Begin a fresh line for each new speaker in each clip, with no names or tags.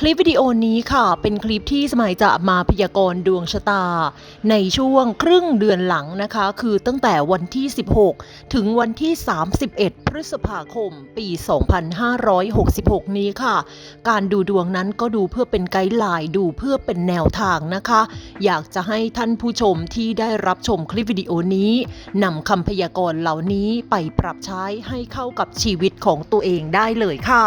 คลิปวิดีโอนี้ค่ะ เป็นคลิปที่สมัยจะมาพยากรณ์ดวงชะตา ในช่วงครึ่งเดือนหลังนะคะ คือตั้งแต่วันที่ 16 ถึงวันที่ 31 พฤษภาคม ปี 2566 นี้ค่ะ การดูดวงนั้นก็ดูเพื่อเป็นไกด์ไลน์ดูเพื่อเป็นแนวทางนะคะ อยากจะให้ท่านผู้ชมที่ได้รับชมคลิปวิดีโอนี้นำคำพยากรณ์เหล่านี้ไปปรับใช้ให้เข้ากับชีวิตของตัวเองได้เลยค่ะ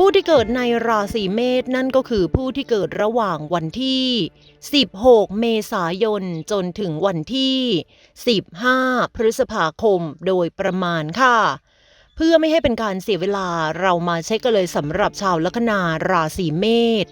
ผู้ที่เกิดในราศีเมษนั่นก็คือผู้ที่เกิดระหว่างวันที่ 16 เมษายน จนถึงวันที่ 15 พฤษภาคมโดยประมาณค่ะ เพื่อไม่ให้เป็นการเสียเวลาเรามาเช็คกันเลยสำหรับชาวลัคนาราศีเมษ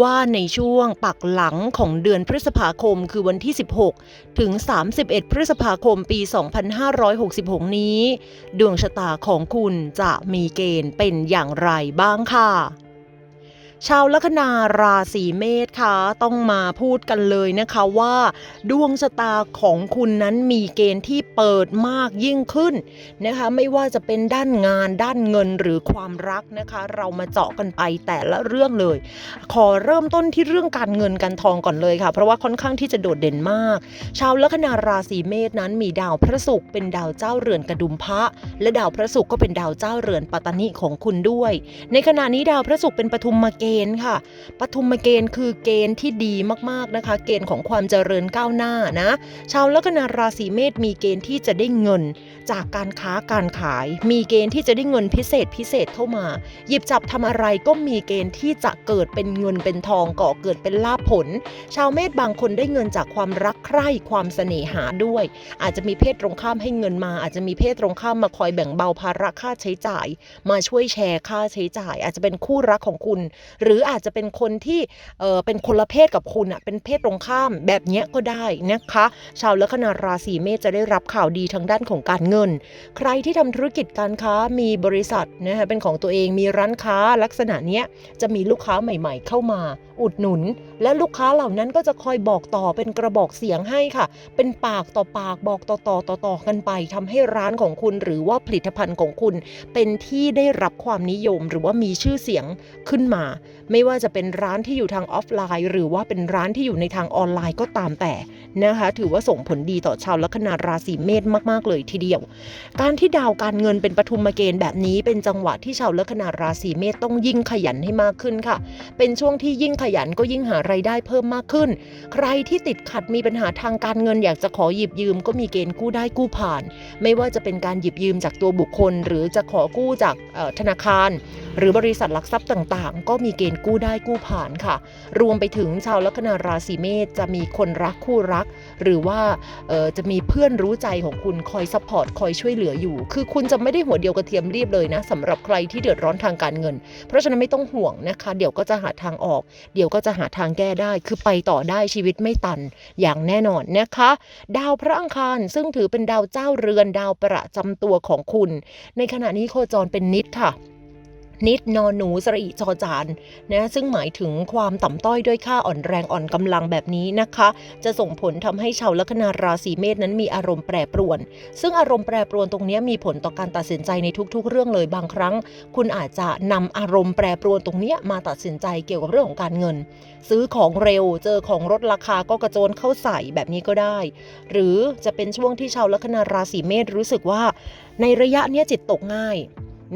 ว่าในช่วงปักหลังของเดือนพฤษภาคมคือวันที่ 16 ถึง 31 พฤษภาคมปี 2566 นี้ ดวงชะตาของคุณจะมีเกณฑ์เป็นอย่างไรบ้างค่ะ ชาวลัคนาราศีเมษคะต้องมาพูดกันเลยนะคะว่า ดวงชะตาของคุณนั้นมีเกณฑ์ที่เปิดมากยิ่งขึ้นนะคะ ไม่ว่าจะเป็นด้านงานด้านเงินหรือความรักนะคะ เรามาเจาะกันไปแต่ละเรื่องเลย ขอเริ่มต้นที่เรื่องการเงินการทองก่อนเลยค่ะ เพราะว่าค่อนข้างที่จะโดดเด่นมาก ชาวลัคนาราศีเมษนั้นมีดาวพระศุกร์เป็นดาวเจ้าเรือนกระดุมพระ และดาวพระศุกร์ก็เป็นดาวเจ้าเรือนปัตตานิของคุณด้วย ในขณะนี้ดาวพระศุกร์เป็นปฐุมมาเกณฑ์ค่ะ ปฐุมเกณฑ์คือเกณฑ์ที่ดีมากๆนะคะ เกณฑ์ของความเจริญก้าวหน้านะ ชาวลัคนาราศีเมษมีเกณฑ์ที่จะได้เงิน จากการค้าการขาย มีเกณฑ์ที่จะได้เงินพิเศษพิเศษเข้ามา หยิบจับทำอะไรก็มีเกณฑ์ที่จะเกิดเป็นเงินเป็นทองก่อเกิดเป็นลาภผล ชาวเมษบางคนได้เงินจากความรักใคร่ความเสน่หาด้วย อาจจะมีเพศตรงข้ามให้เงินมา อาจจะมีเพศตรงข้ามมาคอยแบ่งเบาภาระค่าใช้จ่าย มาช่วยแชร์ค่าใช้จ่าย อาจจะเป็นคู่รักของคุณ หรืออาจจะเป็นคนที่เออเป็นคนละเพศกับคุณอะเป็นเพศตรงข้ามแบบเนี้ยก็ได้นะคะ ชาวลัคนาราศีเมษจะได้รับข่าวดีทางด้านของการเงิน ใครที่ทำธุรกิจการค้ามีบริษัทนะคะเป็นของตัวเองมีร้านค้าลักษณะเนี้ยจะมีลูกค้าใหม่ ๆ เข้ามา อุดหนุน และลูกค้าเหล่านั้นก็จะคอยบอกต่อเป็นกระบอกเสียงให้ค่ะ เป็นปากต่อปากบอกต่อต่อต่อต่อกันไปทำให้ร้านของคุณหรือว่าผลิตภัณฑ์ของคุณ เป็นที่ได้รับความนิยมหรือว่ามีชื่อเสียงขึ้นมา ไม่ว่าจะเป็นร้านที่อยู่ทางออฟไลน์ หรือว่าเป็นร้านที่อยู่ในทางออนไลน์ก็ตามแต่นะคะ ถือว่าส่งผลดีต่อชาวลัคนาราศีเมษมากๆเลยทีเดียว การที่ดาวการเงินเป็นปฐุมเกณฑ์แบบนี้ เป็นจังหวะที่ชาวลัคนาราศีเมษต้องยิ่งขยันให้มากขึ้นค่ะ เป็นช่วงที่ยิ่งขยันก็ยิ่งหาไรายได้เพิ่มมากขึ้น ใครที่ติดขัดมีปัญหาทางการเงินอยากจะขอหยิบยืม ก็มีเกณฑ์กู้ได้กู้ผ่าน ไม่ว่าจะเป็นการหยิบยืมจากตัวบุคคล หรือจะขอกู้จากธนาคาร หรือบริษัทหลักทรัพย์ต่างๆ ก็มีเกณฑ์กู้ได้กู้ผ่านค่ะ รวมไปถึงชาวลัคนาราศีเมษจะมีคนรักคู่รัก หรือว่าจะมีเพื่อนรู้ใจของคุณคอยซัพพอร์ตคอยช่วยเหลืออยู่ คือคุณจะไม่ได้หัวเดียวกระเทียมรีบเลยนะสำหรับใครที่เดือดร้อนทางการเงิน เพราะฉะนั้นไม่ต้องห่วงนะคะ เดี๋ยวก็จะหาทางออก เดี๋ยวก็จะหาทางแก้ได้ คือไปต่อได้ชีวิตไม่ตันอย่างแน่นอนนะคะ ดาวพระอังคารซึ่งถือเป็นดาวเจ้าเรือนดาวประจำตัวของคุณ ในขณะนี้โคจรเป็นนิดค่ะ นิดนอนหนูสระอิจอจานนะซึ่งหมายถึงความต่ำต้อยด้วยค่าอ่อนแรงอ่อนกำลังแบบนี้นะคะ จะส่งผลทำให้ชาวลัคนาราศีเมษนั้นมีอารมณ์แปรปรวน ซึ่งอารมณ์แปรปรวนตรงนี้มีผลต่อการตัดสินใจในทุก ๆ เรื่องเลยบางครั้ง คุณอาจจะนำอารมณ์แปรปรวนตรงนี้มาตัดสินใจเกี่ยวกับเรื่องของการเงิน ซื้อของเร็วเจอของลดราคาก็กระโจนเข้าใส่แบบนี้ก็ได้ หรือจะเป็นช่วงที่ชาวลัคนาราศีเมษรู้สึกว่า ในระยะนี้จิตตกง่าย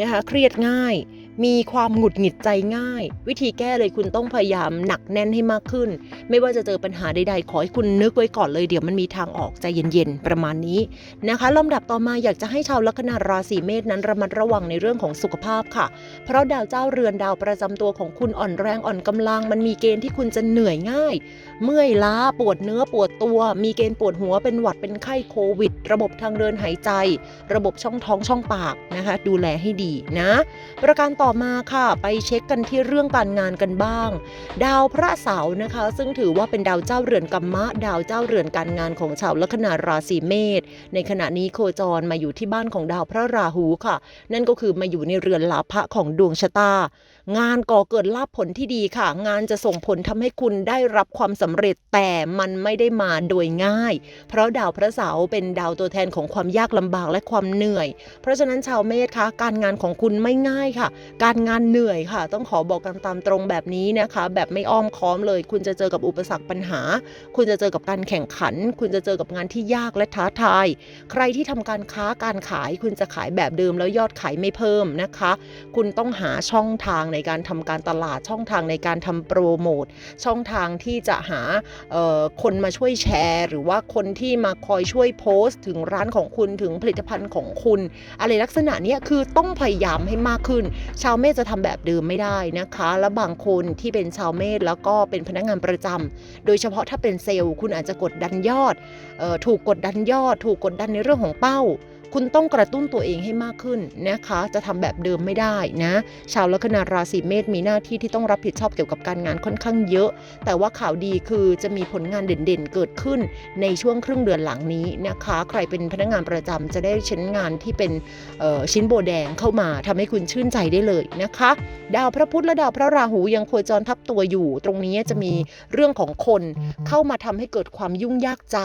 นะคะเครียดง่าย มีความหงุดหงิดใจง่าย วิธีแก้เลยคุณต้องพยายามหนักแน่นให้มากขึ้น ไม่ว่าจะเจอปัญหาใดๆ ขอให้คุณนึกไว้ก่อนเลยเดี๋ยวมันมีทางออกใจเย็นๆ ประมาณนี้นะคะลำดับต่อมาอยากจะให้ชาวลัคนาราศีเมษนั้นระมัดระวังในเรื่องของสุขภาพค่ะ เพราะดาวเจ้าเรือนดาวประจำตัวของคุณอ่อนแรงอ่อนกำลัง มันมีเกณฑ์ที่คุณจะเหนื่อยง่าย เมื่อยล้าปวดเนื้อปวดตัว มีเกณฑ์ปวดหัวเป็นหวัดเป็นไข้โควิด ระบบทางเดินหายใจ ระบบช่องท้องช่องปากนะคะดูแลให้ดีนะ ประการต่อต่อมาค่ะไปเช็คกันที่เรื่องการงานกันบ้าง ดาวพระเสาร์นะคะ ซึ่งถือว่าเป็นดาวเจ้าเรือนกัมมะ ดาวเจ้าเรือนการงานของชาวลัคนาราศีเมษในขณะนี้โคจรมาอยู่ที่บ้านของดาวพระราหูค่ะ นั่นก็คือมาอยู่ในเรือนลาภะของดวงชะตา งานก่อเกิดลาภผลที่ดีค่ะ งานจะส่งผลทำให้คุณได้รับความสำเร็จแต่มันไม่ได้มาโดยง่าย เพราะดาวพระเสาร์เป็นดาวตัวแทนของความยากลำบากและความเหนื่อย เพราะฉะนั้นชาวเมษคะการงานของคุณไม่ง่ายค่ะ การงานเหนื่อยค่ะ ต้องขอบอกกันตามตรงแบบนี้นะคะ แบบไม่อ้อมค้อมเลย คุณจะเจอกับอุปสรรคปัญหา คุณจะเจอกับการแข่งขัน คุณจะเจอกับงานที่ยากและท้าทาย ใครที่ทำการค้าการขาย คุณจะขายแบบเดิมแล้วยอดขายไม่เพิ่มนะคะ คุณต้องหาช่องทางในการทำการตลาดช่องทางในการทำโปรโมทช่องทางที่จะหาคนมาช่วยแชร์ หรือว่าคนที่มาคอยช่วยโพสต์ ถึงร้านของคุณถึงผลิตภัณฑ์ของคุณ อะไรลักษณะนี้คือต้องพยายามให้มากขึ้น ชาวเมษจะทำแบบเดิมไม่ได้นะคะ และบางคนที่เป็นชาวเมษแล้วก็เป็นพนักงานประจำโดยเฉพาะถ้าเป็นเซลล์ คุณอาจจะกดดันยอดออถูกกดดันยอด ถูกกดดันในเรื่องของเป้า คุณต้องกระตุ้นตัวเองให้มากขึ้นนะคะ จะทำแบบเดิมไม่ได้นะ ชาวลัคนาราศีเมษมีหน้าที่ที่ต้องรับผิดชอบเกี่ยวกับการงานค่อนข้างเยอะ แต่ว่าข่าวดีคือจะมีผลงานเด่นๆ เกิดขึ้นในช่วงครึ่งเดือนหลังนี้นะคะ ใครเป็นพนักงานประจำจะได้ชิ้นงานที่เป็นชิ้นโบแดงเข้ามาทำให้คุณชื่นใจได้เลยนะคะ ดาวพระพุธและดาวพระราหูยังโคจรทับตัวอยู่ ตรงนี้จะมีเรื่องของคนเข้ามาทำให้เกิดความยุ่งยากใจ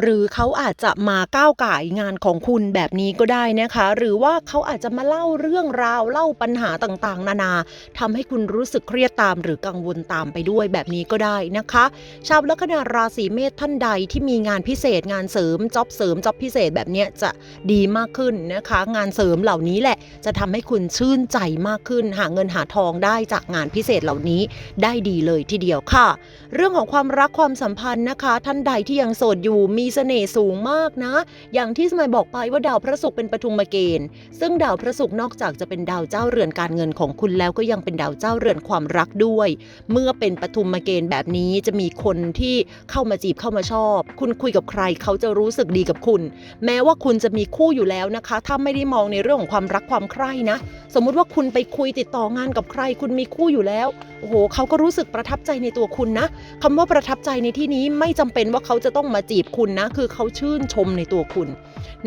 หรือเขาอาจจะมาก้าวไก่งานของคุณแบบนี้ก็ได้นะคะ หรือว่าเขาอาจจะมาเล่าเรื่องราวเล่าปัญหาต่างๆ นานาทำให้คุณรู้สึกเครียดตามหรือกังวลตามไปด้วยแบบนี้ก็ได้นะคะ ชาวลัคนาราศีเมษท่านใดที่มีงานพิเศษงานเสริมจ็อบเสริมจ็อบพิเศษแบบนี้จะดีมากขึ้นนะคะ งานเสริมเหล่านี้แหละจะทำให้คุณชื่นใจมากขึ้น หาเงินหาทองได้จากงานพิเศษเหล่านี้ได้ดีเลยทีเดียวค่ะ เรื่องของความรักความสัมพันธ์นะคะ ท่านใดที่ยังโสดอยู่มีเสน่ห์สูงมากนะ อย่างที่สมัยบอกไปว่าดาวพระศุกร์เป็นปฐุมเกณฑ์ ซึ่งดาวพระศุกร์นอกจากจะเป็นดาวเจ้าเรือนการเงินของคุณแล้วก็ยังเป็นดาวเจ้าเรือนความรักด้วย เมื่อเป็นปฐุมเกณฑ์แบบนี้จะมีคนที่เข้ามาจีบเข้ามาชอบ คุณคุยกับใครเขาจะรู้สึกดีกับคุณ แม้ว่าคุณจะมีคู่อยู่แล้วนะคะ ถ้าไม่ได้มองในเรื่องของความรักความใคร่นะ สมมุติว่าคุณไปคุยติดต่องานกับใคร คุณมีคู่อยู่แล้ว โอ้โหเขาก็รู้สึกประทับใจในตัวคุณนะคำว่าประทับใจในที่นี้ไม่จำเป็นว่าเขาจะต้องมาจีบคุณนะ คือเขาชื่นชมในตัวคุณ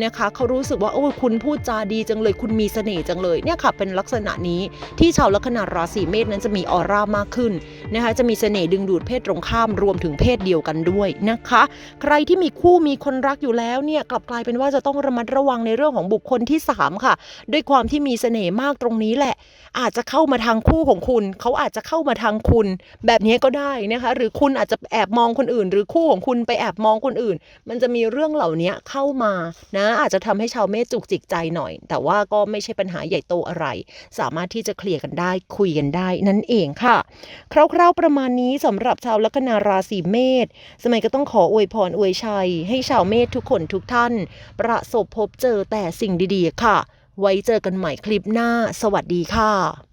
นะคะเขารู้สึกว่าโอ้คุณพูดจาดีจังเลย คุณมีเสน่ห์จังเลยเนี่ยค่ะเป็นลักษณะนี้ที่ชาวลัคนาราศีเมษนั้นจะมีออร่ามากขึ้นนะคะจะมีเสน่ห์ดึงดูดเพศตรงข้ามรวมถึงเพศเดียวกันด้วยนะคะ ใครที่มีคู่มีคนรักอยู่แล้วเนี่ยกลับกลายเป็นว่าจะต้องระมัดระวังในเรื่องของบุคคลที่สามค่ะ ด้วยความที่มีเสน่ห์มากตรงนี้แหละ อาจจะเข้ามาทางคู่ของคุณ เขาอาจจะเข้ามาทางคุณ แบบนี้ก็ได้นะคะ หรือคุณอาจจะแอบมองคนอื่น หรือคู่ของคุณไปแอบมองคนอื่น มันจะมีเรื่องเหล่านี้เข้ามานะ อาจจะทำให้ชาวเมษจุกจิกใจหน่อย แต่ว่าก็ไม่ใช่ปัญหาใหญ่โตอะไร สามารถที่จะเคลียร์กันได้คุยกันได้นั่นเองค่ะ คร่าวๆประมาณนี้สำหรับชาวลัคนาราศีเมษสมัยก็ต้องขออวยพรอวยชัย ให้ชาวเมษทุกคนทุกท่าน ประสบพบเจอแต่สิ่งดีๆค่ะ ไว้เจอกันใหม่คลิปหน้า สวัสดีค่ะ